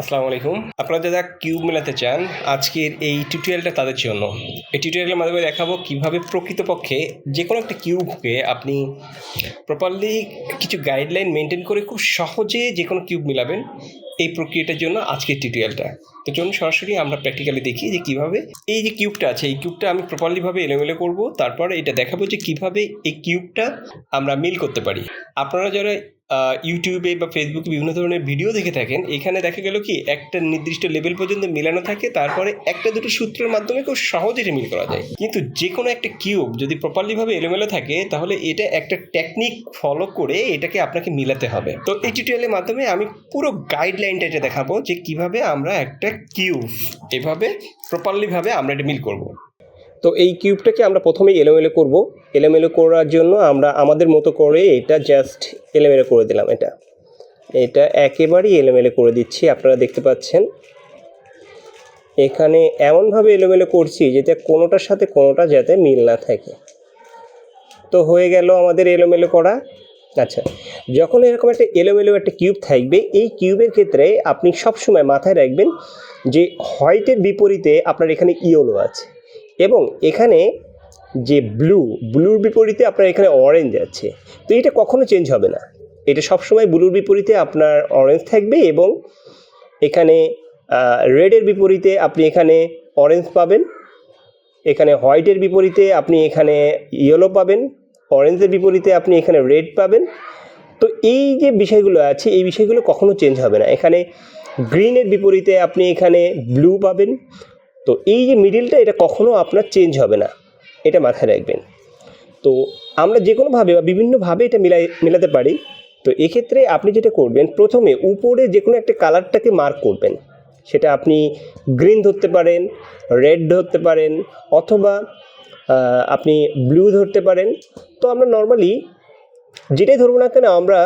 আসসালামু আলাইকুম। আপনারা যারা কিউব মেলাতে চান, আজকের এই টিউটোরিয়ালটা তাদের জন্য। এই টিউটোরিয়ালের মাধ্যমে দেখাবো কীভাবে প্রকৃতপক্ষে যে কোনো একটা কিউবকে আপনি প্রপারলি কিছু গাইডলাইন মেনটেন করে খুব সহজে যে কোনো কিউব মেলাবেন এই প্রক্রিয়াটার জন্য আজকের টিউটোরিয়ালটা তো চলুন সরাসরি আমরা প্র্যাকটিক্যালি দেখি যে কীভাবে এই যে কিউবটা আছে, এই কিউবটা আমি প্রপারলিভাবে এলোমেলো করব, তারপর এটা দেখাবো যে কীভাবে এই কিউবটা আমরা মিল করতে পারি। আপনারা যারা ইউটিউবে বা ফেসবুকে বিভিন্ন ধরনের ভিডিও দেখে থাকেন। এখানে দেখা গেল কি, একটা নির্দিষ্ট লেভেল পর্যন্ত মেলানো থাকে, তারপরে একটা দুটো সূত্রের মাধ্যমে খুব সহজে এটা মিল করা যায়। কিন্তু যে কোনো একটা কিউব যদি প্রপারলিভাবে এলোমেলো থাকে, তাহলে এটা একটা টেকনিক ফলো করে এটাকে আপনাকে মিলাতে হবে। তো এই টিউটোরিয়ালের মাধ্যমে আমি পুরো গাইডলাইনটা এটা দেখাবো যে কীভাবে আমরা একটা কিউব এভাবে প্রপারলিভাবে আমরা এটা মিল করব। তো এই কিউবটাকে আমরা প্রথমেই এলোমেলো করব। এলোমেলো করার জন্য আমরা আমাদের মতো করে এটা জাস্ট এলোমেলো করে দিলাম এটা। এটা একেবারেই এলোমেলো করে দিচ্ছি, আপনারা দেখতে পাচ্ছেন। এখানে এমনভাবে এলোমেলো করছি যাতে কোনোটার সাথে কোনোটা যাতে মিল না থাকে। তো হয়ে গেল আমাদের এলোমেলো করা। আচ্ছা যখন এরকম একটা এলোমেলো একটা কিউব থাকবে, এই কিউবের ক্ষেত্রে আপনি সবসময় মাথায় রাখবেন যে হোয়াইটের বিপরীতে আপনার এখানে ইয়েলো আছে এবং এখানে যে ব্লু ব্লুর বিপরীতে আপনার এখানে অরেঞ্জ আছে তো এটা কখনো চেঞ্জ হবে না। এটা সবসময় ব্লুর বিপরীতে আপনার অরেঞ্জ থাকবে এবং এখানে রেডের বিপরীতে আপনি এখানে অরেঞ্জ পাবেন। এখানে হোয়াইটের বিপরীতে আপনি এখানে ইয়েলো পাবেন। অরেঞ্জের বিপরীতে আপনি এখানে রেড পাবেন। তো এই যে বিষয়গুলো আছে, এই বিষয়গুলো কখনো চেঞ্জ হবে না। এখানে গ্রিনের বিপরীতে আপনি এখানে ব্লু পাবেন। তো এই যে মিডিলটা এটা কখনো আপনার চেঞ্জ হবে না। এটা মাথায় রাখবেন। তো আমরা যে কোনোভাবে বা বিভিন্নভাবে এটা মিলাই, মেলাতে পারি। তো এক্ষেত্রে আপনি যেটা করবেন, প্রথমে উপরে যে কোনো একটা কালারটাকে মার্ক করবেন। সেটা আপনি গ্রিন ধরতে পারেন রেড ধরতে পারেন, অথবা আপনি ব্লু ধরতে পারেন। তো আমরা নর্মালি যেটাই ধরবো না কেন, আমরা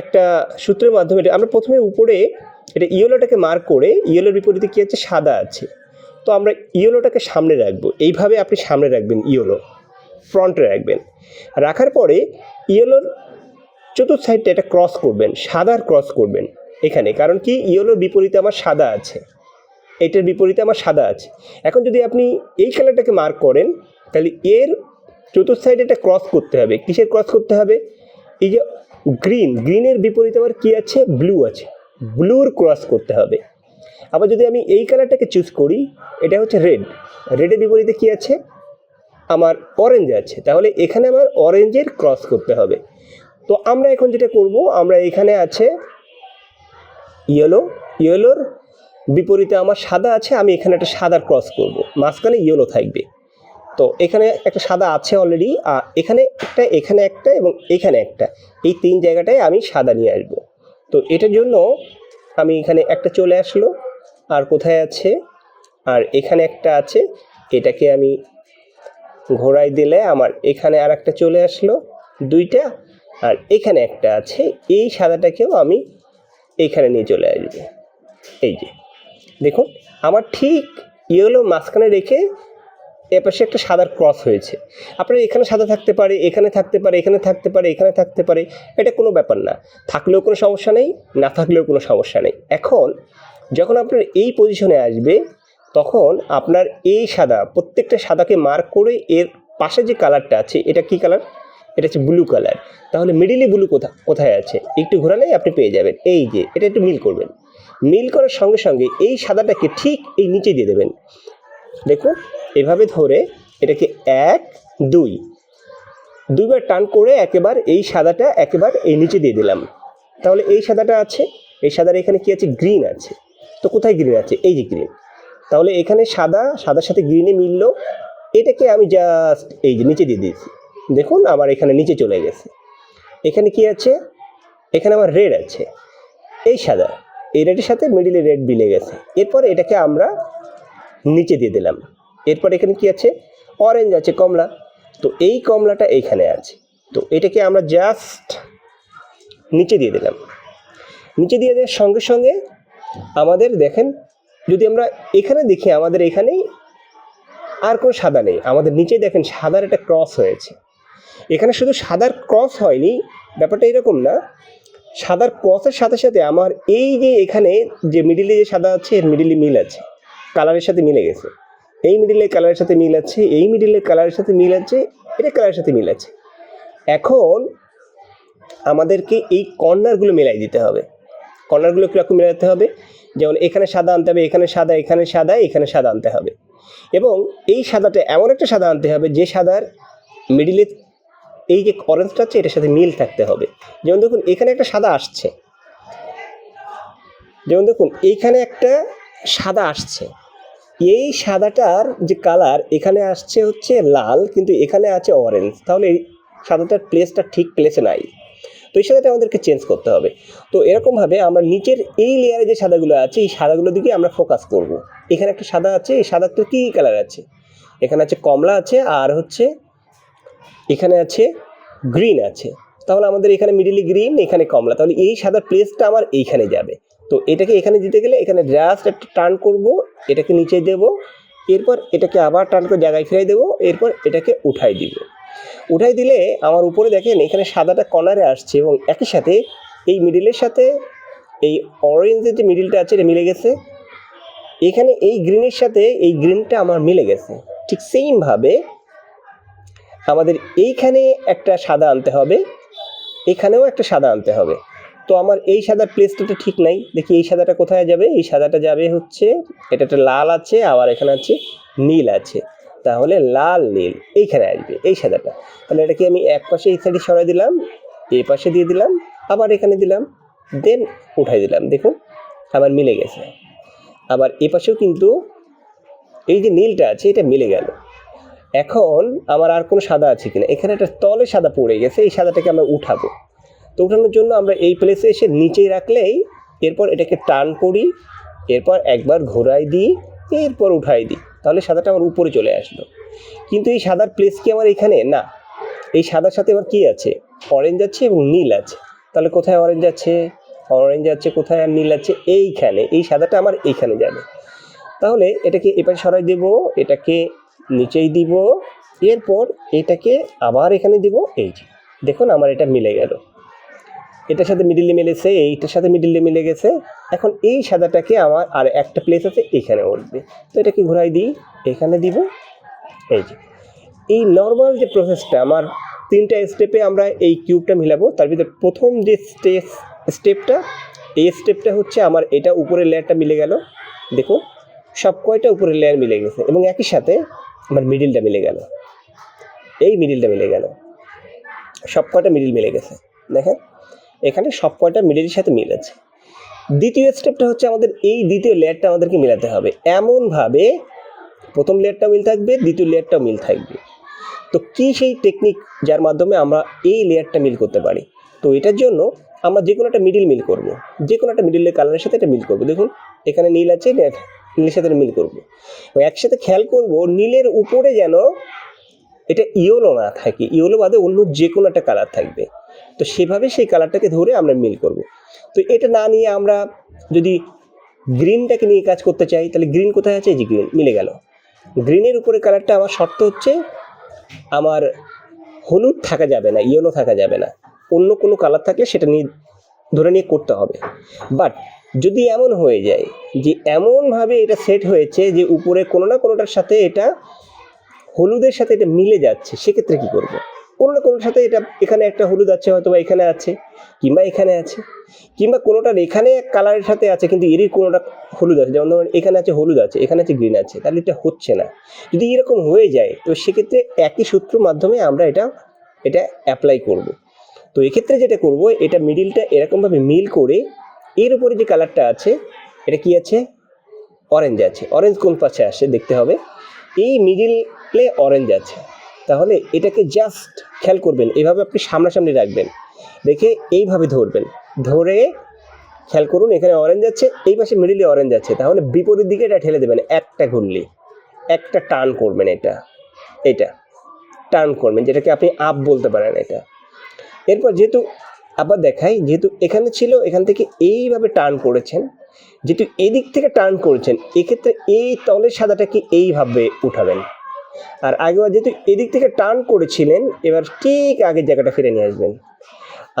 একটা সূত্রের মাধ্যমে আমরা প্রথমে উপরে এটা ইয়েলোটাকে মার্ক করে ইয়েলোর বিপরীতে কী আছে? সাদা আছে। তো আমরা ইয়েলোটাকে সামনে রাখব। এইভাবে আপনি সামনে রাখবেন ইয়েলো, ফ্রন্টে রাখবেন। রাখার পরে ইয়েলোর চতুর্থ সাইডটা এটা ক্রস করবেন, সাদার ক্রস করবেন এখানে। কারণ কি? ইয়েলোর বিপরীতে আমার সাদা আছে। এটার বিপরীতে আমার সাদা আছে। এখন যদি আপনি এই কালারটাকে মার্ক করেন, তাহলে এর চতুর্থ সাইডে এটা ক্রস করতে হবে। কিসের ক্রস করতে হবে? এই যে গ্রিন, গ্রিনের বিপরীতে আবার কী আছে? ব্লু আছে। ব্লুর ক্রস করতে হবে। আবার যদি আমি এই কালারটাকে চুজ করি, এটা হচ্ছে রেড রেডের বিপরীতে কী আছে? আমার অরেঞ্জ আছে। তাহলে এখানে আমার অরেঞ্জের ক্রস করতে হবে। তো আমরা এখন যেটা করব, আমরা এখানে আছে ইয়েলো ইয়েলোর বিপরীতে আমার সাদা আছে, আমি এখানে একটা সাদার ক্রস করব। মাঝখানে ইয়েলো থাকবে। তো এখানে একটা সাদা আছে অলরেডি আর এখানে একটা এখানে একটা এবং এখানে একটা। এই তিন জায়গাটায় আমি সাদা নিয়ে আসব। তো এটার জন্য আমি এখানে একটা চলে আসলো। আর কোথায় আছে? আর এখানে একটা আছে, এটাকে আমি ঘোরাই দিলে আমার এখানে আর একটা চলে আসলো, দুইটা, আর এখানে একটা আছে, এই সাদাটাকেও আমি এইখানে নিয়ে চলে আসব। এই যে, দেখুন, আমার ঠিক ইয়েলো মাঝখানে রেখে এপাশে একটা সাদার ক্রস হয়েছে। আপনার এখানে সাদা থাকতে পারে, এখানে থাকতে পারে, এখানে থাকতে পারে, এখানে থাকতে পারে, এটা কোনো ব্যাপার না। থাকলেও কোনো সমস্যা নেই, না থাকলেও কোনো সমস্যা নেই। এখন যখন আপনার এই পজিশনে আসবে, তখন আপনার এই সাদা, প্রত্যেকটা সাদাকে মার্ক করে এর পাশে যে কালারটা আছে, এটা কি কালার এটা হচ্ছে ব্লু কালার তাহলে মিডিলে ব্লু কোথা, কোথায় আছে? একটু ঘোরালেই আপনি পেয়ে যাবেন। এই যে, এটা একটু মিল করবেন। মিল করার সঙ্গে সঙ্গে এই সাদাটাকে ঠিক এই নিচে দিয়ে দেবেন। দেখুন, এভাবে ধরে এটাকে এক, দুই, দুইবার টান করে একেবার এই সাদাটা একেবার এই নিচে দিয়ে দিলাম। তাহলে এই সাদাটা আছে, এই সাদার এখানে কি আছে? গ্রিন আছে। তো কোথায় গ্রিন আছে? এই যে গ্রিন তাহলে এখানে সাদা, সাদার সাথে গ্রিনে মিললো। এটাকে আমি জাস্ট এই যে নিচে দিয়ে দিয়েছি। দেখুন, আমার এখানে নিচে চলে গেছে। এখানে কি আছে? এখানে আমার রেড আছে। এই সাদা। এই রেডের সাথে মিডিলে রেড মিলে গেছে। এরপর এটাকে আমরা নিচে দিয়ে দিলাম। এরপর এখানে কি আছে? অরেঞ্জ আছে, কমলা। তো এই কমলাটা এইখানে আছে। তো এটাকে আমরা জাস্ট নিচে দিয়ে দিলাম। নিচে দিয়ে দেওয়ার সঙ্গে সঙ্গে আমাদের দেখেন, যদি আমরা এখানে দেখি, আমাদের এখানেই আর কোনো সাদা নেই। আমাদের নিচে দেখেন সাদার একটা ক্রস হয়েছে। এখানে শুধু সাদার ক্রস হয়নি, ব্যাপারটা এরকম না। সাদার ক্রসের সাথে সাথে আমার এই যে এখানে যে মিডিলে যে সাদা আছে, এর মিডিলে মিল আছে। কালারের সাথে মিলে গেছে। এই মিডিলের কালারের সাথে মিল আছে, এই মিডিলের কালারের সাথে মিল আছে এটা কালারের সাথে মিল আছে। এখন আমাদেরকে এই কর্নারগুলো মেলাই দিতে হবে। কর্নারগুলো কীরকম মেলাতে হবে? যেমন এখানে সাদা আনতে হবে, এখানে সাদা এখানে সাদা এখানে সাদা আনতে হবে। এবং এই সাদাটা এমন একটা সাদা আনতে হবে যে সাদার মিডিলে এই যে অরেঞ্জটা আছে, এটার সাথে মিল থাকতে হবে। যেমন দেখুন, এখানে একটা সাদা আসছে। যেমন দেখুন এইখানে একটা সাদা আসছে। এই সাদাটার যে কালার এখানে আসছে হচ্ছে লাল, কিন্তু এখানে আছে অরেঞ্জ তাহলে সাদাটার প্লেসটা ঠিক প্লেসে নাই। তো এই সাদাটা আমাদেরকে চেঞ্জ করতে হবে। তো এরকমভাবে আমরা নিচের এই লেয়ারে যে সাদাগুলো আছে, এই সাদাগুলোর দিকে আমরা ফোকাস করব। এখানে একটা সাদা আছে, এই সাদাটার কী কালার আছে? এখানে আছে কমলা আছে, আর হচ্ছে এখানে আছে গ্রিন আছে। তাহলে আমাদের এখানে মিডিলি গ্রিন এখানে কমলা। তাহলে এই সাদা প্লেসটা আমার এইখানে যাবে। তো এটাকে এখানে দিতে গেলে এখানে জাস্ট একটা টার্ন করব, এটাকে নিচে দেব, এরপর এটাকে আবার টার্ন করে জায়গায় ফিরাই দেবো, এরপর এটাকে উঠাই দিব। উঠাই দিলে আমার উপরে দেখেন এখানে সাদাটা কর্নারে আসছে এবং একই সাথে এই মিডিলের সাথে এই অরেঞ্জের যে মিডিলটা আছে এটা মিলে গেছে। এখানে এই গ্রিনের সাথে এই গ্রিনটা আমার মিলে গেছে। ঠিক সেমভাবে আমাদের এইখানে একটা সাদা আনতে হবে, এখানেও একটা সাদা আনতে হবে। তো আমার এই সাদার প্লেসটা তো ঠিক নাই। দেখি এই সাদাটা কোথায় যাবে? এই সাদাটা যাবে হচ্ছে এটা একটা লাল আছে, আবার এখানে আছে নীল আছে। তাহলে লাল, নীল, এইখানে আসবে, এই সাদাটা। তাহলে এটাকে আমি এক পাশে এই সাইডে সরাই দিলাম, এই পাশে দিয়ে দিলাম, আবার এখানে দিলাম, দেন উঠাই দিলাম, দেখুন, আবার মিলে গেছে। আবার এ পাশেও কিন্তু এই যে নীলটা আছে, এটা মিলে গেল। এখন আমার আর কোনো সাদা আছে কিনা? এখানে একটা তলে সাদা পড়ে গেছে, এই সাদাটাকে আমরা উঠাবো। তো উঠানোর জন্য আমরা এই প্লেসে এসে নিচেই রাখলেই এরপর এটাকে টান করি, এরপর একবার ঘোরাই দিই এরপর উঠাই দিই। তাহলে সাদাটা আমার উপরে চলে আসলো। কিন্তু এই সাদার প্লেস কি আমার এখানে? না। এই সাদার সাথে আবার কি আছে? অরেঞ্জ আছে এবং নীল আছে। তাহলে কোথায় অরেঞ্জ আছে? অরেঞ্জ আছে কোথায় আর নীল আছে? এইখানে। এই সাদাটা আমার এইখানে যাবে। তাহলে এটাকে এপাশে সরাই দেব, এটাকে নিচেই দিব, এরপর এটাকে আবার এখানে দিব, এই যে। দেখুন, আমার এটা মিলে গেল। এটার সাথে মিডিলে মিলেছে এইটার সাথে মিডিলে মিলে গেছে। এখন এই সাদাটাকে আমার আর একটা প্লেস আছে এখানে উঠবে। তো এটাকে ঘোরাই দিই, এখানে দিব, এই যে। এই নর্মাল যে প্রসেসটা আমার তিনটা স্টেপে আমরা এই কিউবটা মিলাবো। তার ভিতরে প্রথম যে স্টেপ স্টেপটা এই স্টেপটা হচ্ছে আমার এটা উপরের লেয়ারটা মিলে গেল। দেখো, সব কয়টা উপরের লেয়ার মিলে গেছে? এবং একই সাথে আমার মিডিলটা মিলে গেল। এই মিডিলটা মিলে গেল। সব কয়টা মিডিল মিলে গেছে? দেখেন। এখানে সব কয়টা মিডিলের সাথে মিল আছে দ্বিতীয় স্টেপটা হচ্ছে আমাদের এই দ্বিতীয় লেয়ারটা আমাদেরকে মিলাতে হবে। এমনভাবে প্রথম লেয়ারটাও মিল থাকবে, দ্বিতীয় লেয়ারটাও মিল থাকবে। তো কী সেই টেকনিক যার মাধ্যমে আমরা এই লেয়ারটা মিল করতে পারি? তো এটার জন্য আমরা যে কোনো একটা মিডিল মিল করব। যে কোনো একটা মিডিলের কালারের সাথে এটা মিল করব। দেখুন, এখানে নীল আছে নীলের সাথে মিল করব। একসাথে খেয়াল করব, নীলের উপরে যেন এটা ইয়েলো না থাকে। ইয়েলো বাদে অন্য যে কোনো একটা কালার থাকবে। তো সেভাবে সেই কালারটাকে ধরে আমরা মিল করব। তো এটা না নিয়ে আমরা যদি গ্রিনটাকে নিয়ে কাজ করতে চাই, তাহলে গ্রিন কোথায় আছে? যে গ্রিন, মিলে গেল। গ্রিনের উপরে কালারটা আমার শর্ত হচ্ছে, আমার হলুদ থাকা যাবে না, ইয়েলো থাকা যাবে না। অন্য কোনো কালার থাকলে সেটা নিয়ে, ধরে নিয়ে করতে হবে। বাট যদি এমন হয়ে যায় যে এমনভাবে এটা সেট হয়েছে যে উপরে কোনো না কোনোটার সাথে এটা হলুদের সাথে এটা মিলে যাচ্ছে, সেক্ষেত্রে কী করব? কোনো না কোনোটার সাথে এটা এখানে একটা হলুদ আছে হয়তো বা এখানে আছে, কিংবা এখানে আছে, কিংবা কোনোটার এখানে কালারের সাথে আছে, কিন্তু এরই কোনোটা হলুদ আছে। যেমন ধরুন, এখানে আছে হলুদ আছে, এখানে আছে গ্রিন আছে, তাহলে এটা হচ্ছে না। যদি এরকম হয়ে যায়, তো সেক্ষেত্রে একই সূত্র মাধ্যমে আমরা এটা এটা অ্যাপ্লাই করব। তো এক্ষেত্রে যেটা করব, এটা মিডিলটা এরকমভাবে মিল করে, এর উপরে যে কালারটা আছে, এটা কি আছে? অরেঞ্জ আছে। অরেঞ্জ কোন পাশে আসে, দেখতে হবে। এই মিডিলে অরেঞ্জ আছে। তাহলে এটাকে জাস্ট খেয়াল করবেন, এভাবে আপনি সামনাসামনি রাখবেন। রেখে এইভাবে ধরবেন। ধরে খেয়াল করুন, এখানে অরেঞ্জ আছে এই পাশে মিডিলে অরেঞ্জ আছে তাহলে বিপরীত দিকে এটা ঠেলে দেবেন, একটা ঘুরলি একটা টান করবেন এটা এটা। টার্ন করবেন, যেটাকে আপনি আপ বলতে পারেন এটা। এরপর যেহেতু আবার দেখাই, যেহেতু এখানে ছিল, এখান থেকে এইভাবে টার্ন করেছেন, যেহেতু এদিক থেকে টার্ন করেছেন, এক্ষেত্রে এই তলের সাদাটাকে এইভাবে উঠাবেন। আর আগেবার যেহেতু এদিক থেকে টার্ন করেছিলেন, এবার ঠিক আগের জায়গাটা ফিরে নিয়ে আসবেন।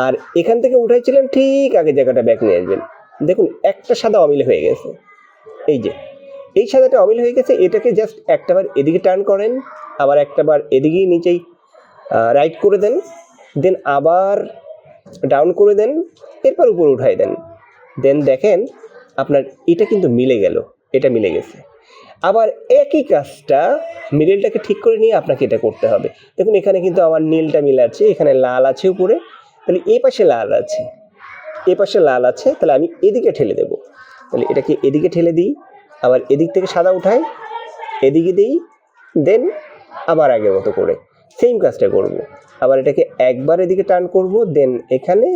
আর এখান থেকে উঠাইছিলাম ঠিক আগের জায়গাটা ব্যাক নিয়ে আসবেন। দেখুন, একটা সাদা অমিল হয়ে গেছে। এই যে, এই সাদাটা অমিল হয়ে গেছে, এটাকে জাস্ট একটাবার এদিকে টার্ন করেন, আবার একটাবার এদিকেই নিচেই রাইট করে দেন দেন আবার ডাউন করে দেন, এরপর উপরে উঠাই দেন। দেন দেখেন, আপনার এটা কিন্তু মিলে গেল, এটা মিলে গেছে। আবার একই কাজটা মিডিলটাকে ঠিক করে নিয়ে আপনাকে এটা করতে হবে। দেখুন, এখানে কিন্তু আমার নীলটা মিলে আছে, এখানে লাল আছে উপরে। তাহলে এই পাশে লাল আছে, এ পাশে লাল আছে, তাহলে আমি এদিকে ঠেলে দেবো। তাহলে এটাকে এদিকে ঠেলে দিই, আবার এদিক থেকে সাদা উঠাই, এদিকে দিই, দেন আবার আগের মতো করে। সেম কাজটা করব। আবার এটাকে একবার এদিকে টার্ন করব, দেন এখানে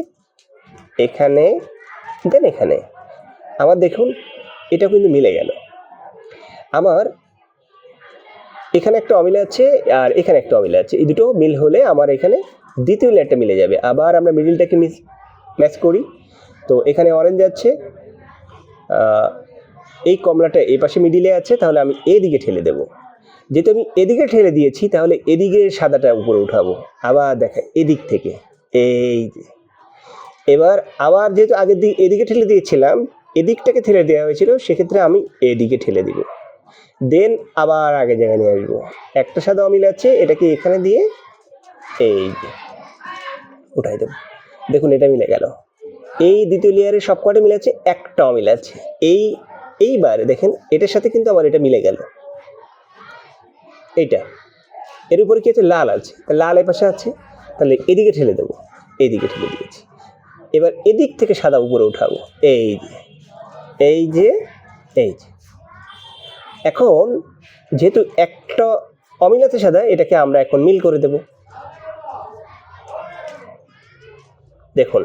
এখানে, দেন এখানে। আবার দেখুন এটা কিন্তু মিলে গেল। আমার এখানে একটা অমিল আছে আর এখানে একটা অমিল আছে। এই দুটো মিল হলে আমার এখানে দ্বিতীয় লেয়ারটা মিলে যাবে। আবার আমরা মিডিলটাকে মিস, ম্যাচ করি। তো এখানে অরেঞ্জ আছে। এই কমলাটা এই পাশে মিডিলে আছে, তাহলে আমি এদিকে ঠেলে দেবো। যেহেতু আমি এদিকে ঠেলে দিয়েছি, তাহলে এদিকে সাদাটা উপরে উঠাবো। আবার দেখা, এদিক থেকে। এই যে। এবার আবার যেহেতু আগের দিক এদিকে ঠেলে দিয়েছিলাম, এদিকটাকে ঠেলে দেওয়া হয়েছিল, সেক্ষেত্রে আমি এদিকে ঠেলে দিব। দেন আবার আগে জায়গায় নিয়ে আসব। একটা সাদা অমিল আছে, এটাকে এখানে দিয়ে এই উঠাই দেবো। দেখুন, এটা মিলে গেল। এই দ্বিতীয় লেয়ারে সব কটা মিলে আছে? একটা অমিল আছে। এই, এইবার দেখেন, এটার সাথে কিন্তু আমার এটা মিলে গেল। এইটা। এর উপরে কি আছে? লাল আছে। লাল এ পাশে আছে। তাহলে এদিকে ঠেলে দেবো। এইদিকে ঠেলে দিয়েছি। এবার এদিক থেকে সাদা উপরে উঠাবো। এই যে এই যে এই যে। এখন যেহেতু একটা অমিল আছে সাদা, এটাকে আমরা এখন মিল করে দেব। দেখুন,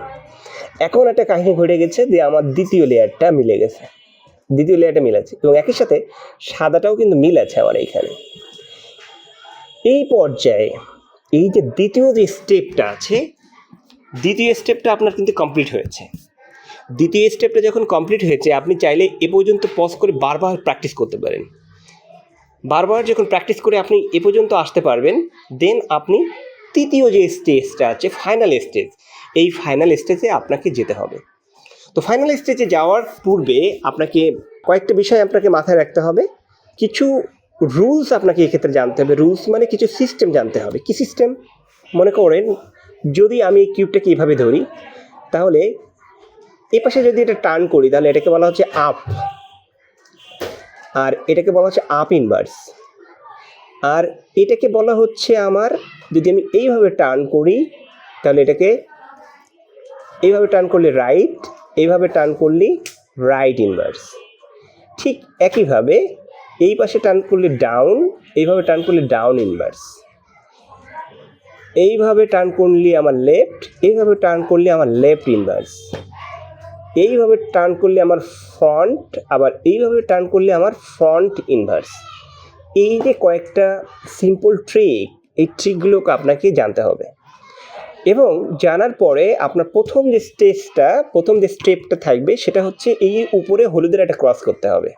এখন একটা কাহিনী ঘটে গেছে যে আমার দ্বিতীয় লেয়ারটা মিলে গেছে। দ্বিতীয় লেয়ারটা মিল আছে এবং একই সাথে সাদাটাও কিন্তু মিল আছে আমার এইখানে। এই পর্যায়ে এই যে দ্বিতীয় যে স্টেপটা আছে, দ্বিতীয় স্টেপটা আপনার কিন্তু কমপ্লিট হয়েছে। দ্বিতীয় স্টেপটা যখন কমপ্লিট হয়েছে, আপনি চাইলে এ পর্যন্ত পজ করে বারবার প্র্যাকটিস করতে পারেন। বারবার যখন প্র্যাকটিস করে আপনি এ পর্যন্ত আসতে পারবেন দেন আপনি তৃতীয় যে স্টেজটা আছে ফাইনাল স্টেজ এই ফাইনাল স্টেজে আপনাকে যেতে হবে। তো ফাইনাল স্টেজে যাওয়ার পূর্বে আপনাকে কয়েকটা বিষয় আপনাকে মাথায় রাখতে হবে। কিছু রুলস আপনাকে এক্ষেত্রে জানতে হবে। রুলস মানে কিছু সিস্টেম জানতে হবে। কি সিস্টেম মনে করেন, যদি আমি এই কিউবটাকে এইভাবে ধরি, তাহলে এ পাশে যদি এটা টার্ন করি, তাহলে এটাকে বলা হচ্ছে আপ। আর এটাকে বলা হচ্ছে আপ ইনভার্স আর এটাকে বলা হচ্ছে আমার, যদি আমি এইভাবে টার্ন করি, তাহলে এটাকে এইভাবে টার্ন করলে রাইট এইভাবে টার্ন করলে রাইট ইনভার্স ঠিক একইভাবে এই পাশে টার্ন করলে ডাউন এইভাবে টার্ন করলে ডাউন ইনভার্স এইভাবে টার্ন করলে আমার লেফট এইভাবে টার্ন করলে আমার লেফট ইনভার্স এইভাবে টার্ন করলে আমার ফ্রন্ট, আবার এইভাবে টার্ন করলে আমার ফ্রন্ট ইনভার্স। এই যে কয়েকটা সিম্পল ট্রিক এই ট্রিকগুলোকে আপনাকে জানতে হবে। এবং জানার পরে আপনার প্রথম যে স্টেজটা প্রথম যে স্টেপটা থাকবে, সেটা হচ্ছে এই উপরে হলুদের একটা ক্রস করতে হবে।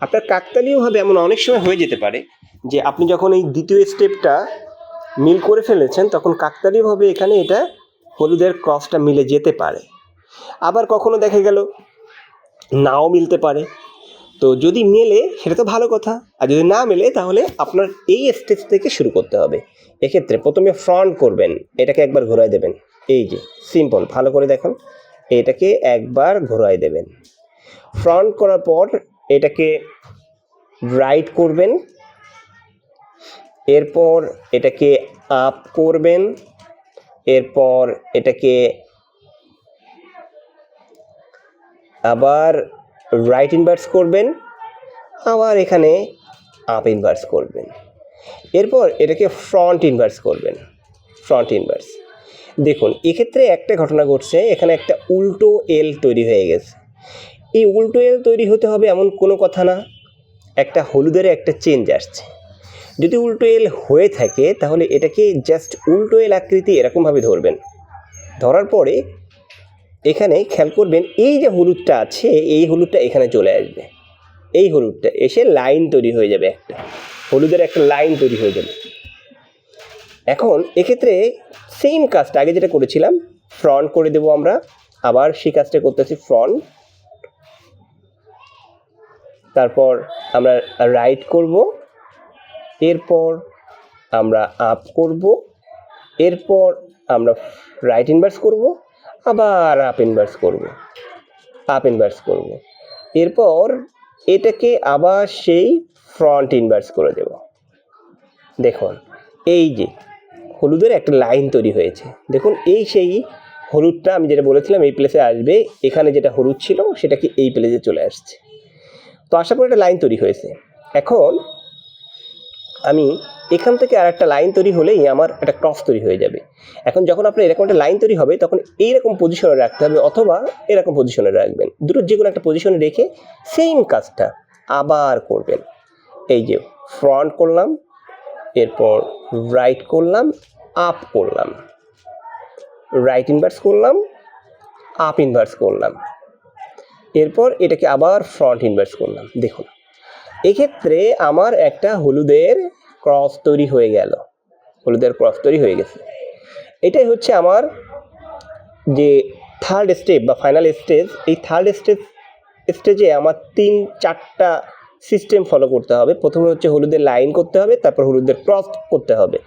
আপনার কাকতালীয়ভাবে এমন অনেক সময় হয়ে যেতে পারে যে আপনি যখন এই দ্বিতীয় স্টেপটা মিল করে ফেলেছেন, তখন কাকতালীয়ভাবে এখানে এটা হলুদের ক্রসটা মিলে যেতে পারে। আবার কখনো দেখা গেল, নাও মিলতে পারে। তো যদি মেলে, সেটা তো ভালো কথা। আর যদি না মেলে, তাহলে আপনার এই স্টেজ থেকে শুরু করতে হবে। এক্ষেত্রে প্রথমে ফ্রন্ট করবেন, এটাকে একবার ঘোরায় দেবেন। এই যে সিম্পল ভালো করে দেখুন। এটাকে একবার ঘোরায় দেবেন। ফ্রন্ট করার পর এটাকে রাইট করবেন। এরপর এটাকে আপ করবেন। এরপর এটাকে আবার রাইট ইনভার্স করবেন, আবার এখানে আপ ইনভার্স করবেন। এরপর এটাকে ফ্রন্ট ইনভার্স করবেন ফ্রন্ট ইনভার্স দেখুন, এক্ষেত্রে একটা ঘটনা ঘটছে, এখানে একটা উল্টো এল তৈরি হয়ে গেছে। এই উল্টো এল তৈরি হতে হবে এমন কোনো কথা না, একটা হলুদের একটা চেঞ্জ আসছে। যদি উল্টো এল হয়ে থাকে, তাহলে এটাকে জাস্ট উল্টো এল আকৃতি এরকমভাবে ধরবেন। ধরার পরে এখানে খেয়াল করবেন এই যে হলুদটা আছে, এই হলুদটা এখানে চলে আসবে। এই হলুদটা এসে লাইন তৈরি হয়ে যাবে একটা। হলুদের একটা লাইন তৈরি হয়ে যাবে। এখন এক্ষেত্রে সেম কাজটা, আগে যেটা করেছিলাম ফ্রন্ট করে দেবো আমরা। আবার সেই কাজটা করতেছি ফ্রন্ট তারপর আমরা রাইট করব। এরপর আমরা আপ করব। এরপর আমরা রাইট ইনভার্স করব। আবার আপ ইনভার্স করব আপ ইনভার্স করব। এরপর এটাকে আবার সেই ফ্রন্ট ইনভার্স করে দেব। দেখুন, এই যে হলুদের একটা লাইন তৈরি হয়েছে। দেখুন, এই সেই হলুদটা আমি যেটা বলেছিলাম, এই প্লেসে আসবে, এখানে যেটা হলুদ ছিল, সেটা কি এই প্লেসে চলে আসছে। তো আশা করি একটা লাইন তৈরি হয়েছে। এখন আমি এখান থেকে আর একটা লাইন তৈরি হলেই আমার একটা ক্রস তৈরি হয়ে যাবে। এখন যখন আপনার এরকম একটা লাইন তৈরি হবে, তখন এইরকম পজিশনে রাখতে হবে অথবা এরকম পজিশনে রাখবেন। দুটো যে কোনো একটা পজিশনে রেখে সেম কাজটা আবার করবেন। এই যে ফ্রন্ট করলাম, এরপর রাইট করলাম আপ করলাম। রাইট ইনভার্স করলাম আপ ইনভার্স করলাম। এরপর এটাকে আবার ফ্রন্ট ইনভার্স করলাম। দেখুন, এক্ষেত্রে আমার একটা হলুদের ক্রস তৈরি হয়ে গেল। হলুদের ক্রস তৈরি হয়ে গেছে। এটাই হচ্ছে আমার যে থার্ড স্টেপ বা ফাইনাল স্টেজ এই থার্ড স্টেজ স্টেজে আমার তিন, চারটা সিস্টেম ফলো করতে হবে। প্রথমে হচ্ছে হলুদের লাইন করতে হবে, তারপর হলুদের ক্রস করতে হবে।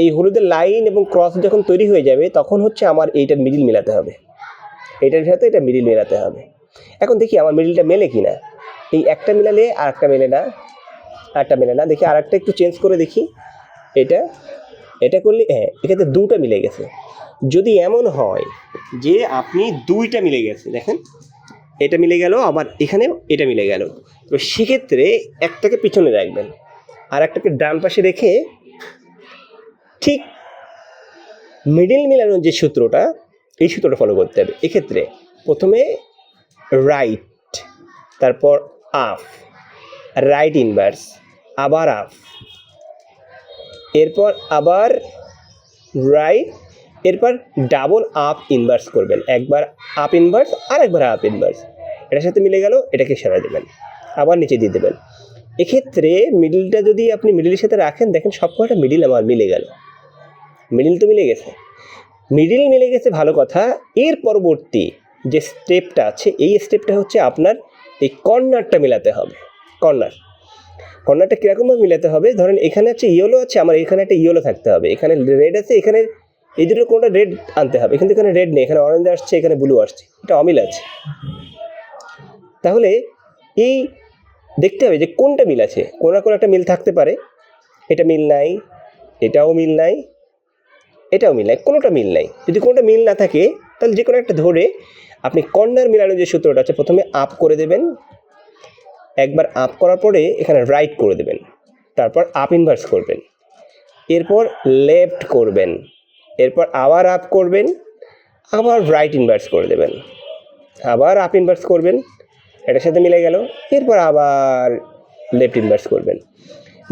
এই হলুদের লাইন এবং ক্রস যখন তৈরি হয়ে যাবে, তখন হচ্ছে আমার এইটার মিডিল মেলাতে হবে। এইটার সাথে এটা মিডিল মেলাতে হবে। এখন দেখি আমার মিডিলটা মেলে কি না এই একটা মিলালে আর একটা মেলে না। আরেকটা মেলে না। দেখি আর একটা একটু চেঞ্জ করে দেখি। এটা এটা করলে হ্যাঁ এক্ষেত্রে দুটা মিলে গেছে। যদি এমন হয় যে আপনি দুইটা মিলে গেছে, দেখেন, এটা মিলে গেল, আবার এখানেও এটা মিলে গেল। তো সেক্ষেত্রে একটাকে পিছনে রাখবেন, আর একটাকে ডান পাশে রেখে ঠিক মিডিল মিলানোর যে সূত্রটা, এই সূত্রটা ফলো করতে হবে। এক্ষেত্রে প্রথমে রাইট তারপর আফ রাইট ইনভার্স, আবার আফ। এরপর আবার রাইট, এরপর ডাবল আপ ইনভার্স করবেন। একবার আপ ইনভার্স আর একবার আপ ইনভার্স। এটার সাথে মিলে গেল, এটাকে সরাই দেবেন। আবার নিচে দিয়ে দেবেন। এক্ষেত্রে মিডিলটা যদি আপনি মিডিলের সাথে রাখেন, দেখেন সব কটা মিডিল আমার মিলে গেল। মিডিল তো মিলে গেছে। মিডিল মিলে গেছে, ভালো কথা। এর পরবর্তী যে স্টেপটা আছে, এই স্টেপটা হচ্ছে আপনার এই কর্নারটা মেলাতে হবে। কর্নার। কর্নারটা কীরকমভাবে মিলাতে হবে? ধরেন এখানে হচ্ছে ইয়েলো আছে, আমার এখানে একটা ইয়েলো থাকতে হবে। এখানে রেড আছে, এখানে এই দুটো কোনটা রেড আনতে হবে? কিন্তু এখানে রেড নেই, এখানে অরেঞ্জ আসছে, এখানে ব্লু আসছে। এটা অমিল আছে। তাহলে এই দেখতে হবে যে কোনটা মিল আছে। কোনো না কোনো একটা মিল থাকতে পারে। এটা মিল নাই, এটাও মিল নাই, এটাও মিল নাই, কোনোটা মিল নাই। যদি কোনোটা মিল না থাকে, তাহলে যে কোনো একটা ধরে আপনি কর্নার মিলানোর যে সূত্রটা আছে, প্রথমে আপ করে দেবেন। একবার আপ করার পরে এখানে রাইট করে দেবেন। তারপর আপ ইনভার্স করবেন। এরপর লেফট করবেন। এরপর আবার আপ করবেন। আবার রাইট ইনভার্স করে দেবেন। আবার আপ ইনভার্স করবেন। এটার সাথে মিলে গেল। এরপর আবার লেফট ইনভার্স করবেন।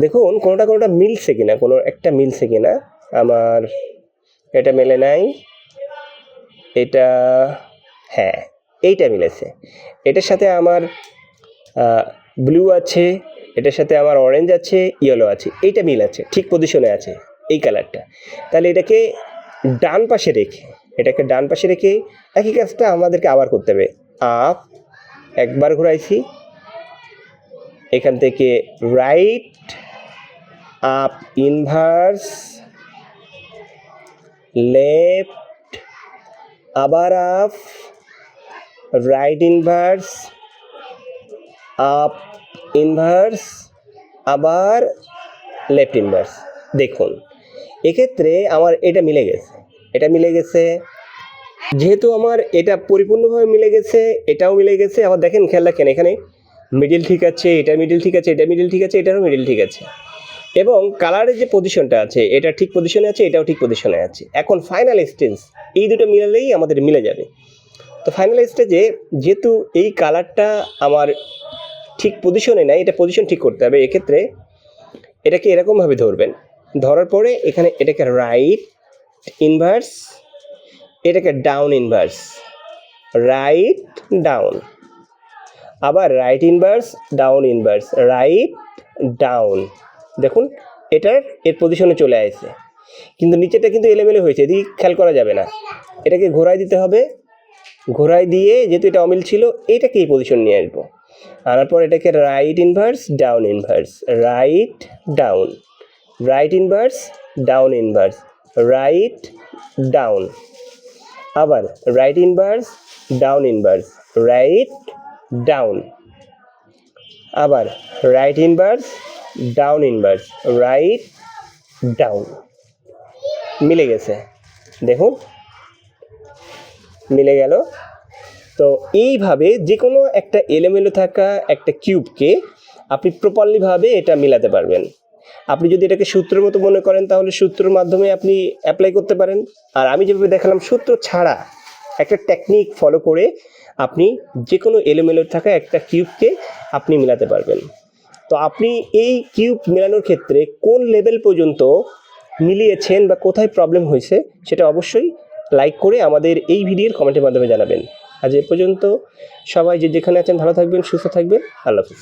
দেখুন, কোনোটা কোনোটা মিলছে কিনা, কোনো একটা মিলছে কিনা, আমার এটা মেলে নাই। এটা হ্যাঁ এইটা মিলেছে। এটার সাথে আমার ব্লু আছে, এটার সাথে আমার অরেঞ্জ আছে ইয়েলো আছে, এইটা মিল আছে, ঠিক পজিশনে আছে এই কালারটা তাহলে এটাকে ডান পাশে রেখে, এটাকে ডান পাশে রেখে একই কাজটা আমাদেরকে আবার করতে হবে। আপ একবার ঘুরাইছি, এখান থেকে রাইট আপ ইনভার্স লেফট আবার up right inverse up inverse আবার লেফট ইনভার্স দেখুন, এক্ষেত্রে আমার এটা মিলে গেছে। এটা মিলে গেছে, যেহেতু আমার এটা পরিপূর্ণভাবে মিলে গেছে, এটাও মিলে গেছে। আবার দেখেন, খেয়াল রাখেন, এখানে মিডিল ঠিক আছে, এটা মিডিল ঠিক আছে, এটা মিডিল ঠিক আছে, এটারও মিডিল ঠিক আছে। এবং কালারের যে পজিশনটা আছে, এটা ঠিক পজিশনে আছে, এটাও ঠিক পজিশনে আছে। এখন ফাইনাল স্টেজ এই দুটো মিলালেই আমাদের মিলে যাবে। তো ফাইনাল স্টেজে যেহেতু এই কালারটা আমার ঠিক পজিশনে নাই, এটা পজিশন ঠিক করতে হবে। এক্ষেত্রে এটাকে এরকমভাবে ধরবেন। ধরার পরে এখানে এটাকে রাইট ইনভার্স এটাকে ডাউন ইনভার্স রাইট ডাউন আবার right inverse down inverse right down দেখুন, এটার, এর পজিশনে চলে আসছে। কিন্তু নিচেটা কিন্তু এলেমেলে হয়েছে, এদিকে খেয়াল করা যাবে না। এটাকে ঘোরায় দিতে হবে। ঘোরায় দিয়ে যেহেতু এটা অমিল ছিল, এটাকে এই পজিশন নিয়ে আসব। আনার পর এটাকে right inverse down inverse right down right inverse down inverse right down আবার right inverse down inverse right down আবার right inverse down inverse right down মিলে গেছে। দেখুন। মিলে গেল। তো এইভাবে যে কোনো একটা এলোমেলো থাকা একটা কিউবকে আপনি প্রপারলিভাবে এটা মেলাতে পারবেন। আপনি যদি এটাকে সূত্রের মতো মনে করেন, তাহলে সূত্রের মাধ্যমে আপনি অ্যাপ্লাই করতে পারেন। আর আমি যেভাবে দেখালাম, সূত্র ছাড়া একটা টেকনিক ফলো করে আপনি যে কোনো এলোমেলো থাকা একটা কিউবকে আপনি মেলাতে পারবেন। তো আপনি এই কিউব মেলানোর ক্ষেত্রে কোন লেভেল পর্যন্ত মিলিয়েছেন বা কোথায় প্রবলেম হয়েছে, সেটা অবশ্যই লাইক করে আমাদের এই ভিডিওর কমেন্টের মাধ্যমে জানাবেন। আজ এ পর্যন্ত সবাই যে যেখানে আছেন ভালো থাকবেন সুস্থ থাকবেন আল্লাহ হাফিজ।